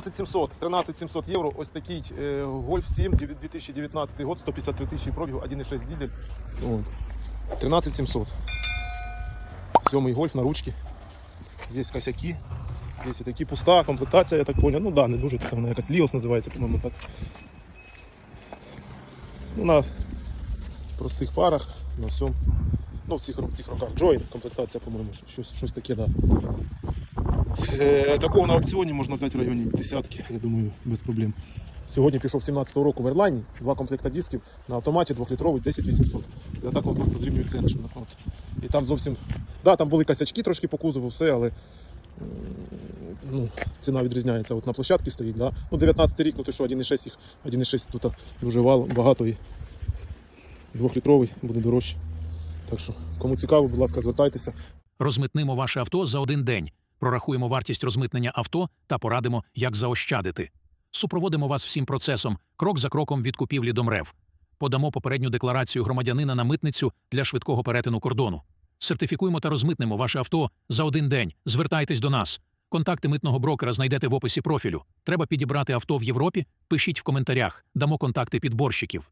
13700, 13700 євро. Ось такий Golf 7, 2019 год, 153 тисячі пробігу, 1.6 дизель. От. 13700. Сьомий гольф на ручці. Є косяки. Є такі пуста комплектація, я так понял. Ну да, не дуже така вона якась Ліос називається, по-моєму, так. Ну, на простих парах, на всьому. Ну, в цих, в цих роках Joy, комплектація, по-моєму, щось, щось таке, да. Е, такого на аукціоні можна взяти в районі десятки, я думаю, без проблем. Сьогодні пішов 17-го року в Airline, два комплекта дисків на автоматі 2-літровий 10800. Я так вам просто зрівнюю ціни. Що, от. І там зовсім. Да, там були косячки трошки по кузову, все, але ну, ціна відрізняється. От на площадці стоїть. Да? Ну, 19 рік, ну то що 1,6 їх, 1,6 тут дуже вал, багато і 2-літровий буде дорожче. Так що, кому цікаво, будь ласка, звертайтеся. Розмитнимо ваше авто за один день, прорахуємо вартість розмитнення авто та порадимо, як заощадити. Супроводимо вас всім процесом, крок за кроком від купівлі до МРЕВ. Подамо попередню декларацію громадянина на митницю для швидкого перетину кордону. Сертифікуємо та розмитнемо ваше авто за один день. Звертайтесь до нас. Контакти митного брокера знайдете в описі профілю. Треба підібрати авто в Європі? Пишіть в коментарях, дамо контакти підборщиків.